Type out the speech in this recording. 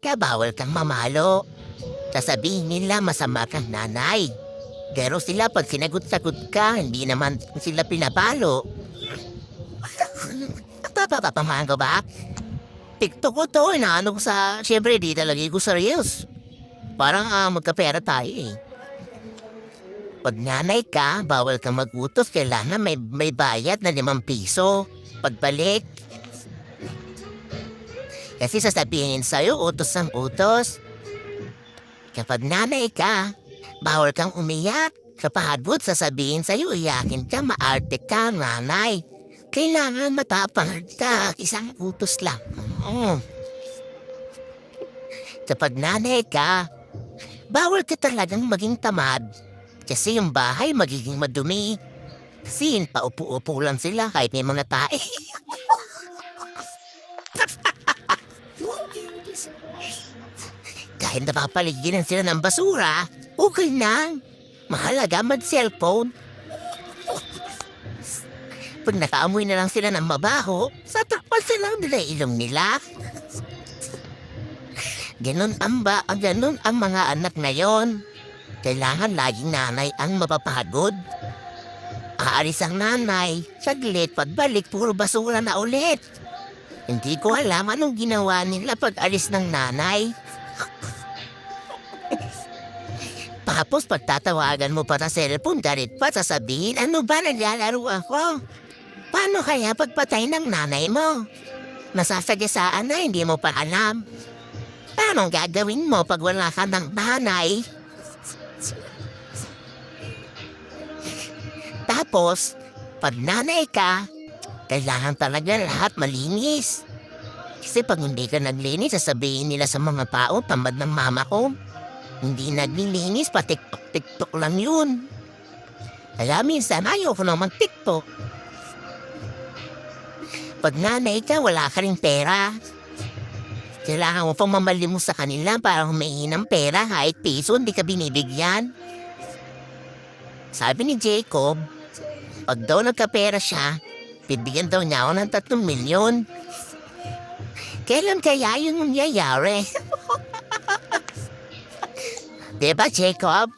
kaya bawal kang mamalo. Sasabihin nila masama kang nanay. Pero sila pag sinagot-sagot ka, hindi naman sila pinapalo. Papapapamahan ko ba? TikTok ko to, inaano ko sa... Siyempre, di talaga ko Reels. Parang ah, magkapera tayo eh. Pag nanay ka, bawal kang magutos. Kailangan may, may bayad na limang piso. Pagbalik. Kasi sasabihin sa'yo, utos ang utos. Kapag nanay ka, bawal kang umiyak. Kapag sasabihin sa'yo, iyakin ka, maarte ka, nanay. Kailangan matapang ka, isang utos lang. Oo. Kapag nanay ka, bawal ka talagang maging tamad. Kasi yung bahay magiging madumi. Kasi paupo-upo lang sila kahit may mga tae. kahit napapaligiran sila ng basura, okay na. Mahalaga mag-cellphone. Pag nakaamoy na lang sila ng mabaho, sa takpan sila nila ilong nila. Ganon ang ba, ganon ang mga anak ngayon. Kailangan laging nanay ang mapapagod. Aalis ang nanay, saglit pagbalik puro basura na ulit. Hindi ko alam anong ginawa nila pag alis ng nanay. Tapos pagtatawagan mo pa sa cellphone, galit pa sasabihin, ano ba naglalaro ako? Paano kaya pagpatay ng nanay mo? Nasasagasaan na hindi mo pa alam. Paano gagawin mo pag wala ka ng nanay? Tapos, pag nanay ka, kailangan talaga lahat malinis. Kasi pag hindi ka naglinis, sasabihin nila sa mga tao, tamad ng mama ko. Hindi naglilinis, pa TikTok-TikTok lang yun. Kaya minsan ayaw ko naman TikTok. Pag nanay ka, wala ka rin pera. Kailangan mo pang mamali mo sa kanila para humihingi ng pera kahit piso hindi ka binibigyan. Sabi ni Jacob, pag daw nagkapera siya, bibigyan daw niya ako ng tatlong milyon. Kailan kaya yun nangyayari? diba, Jacob?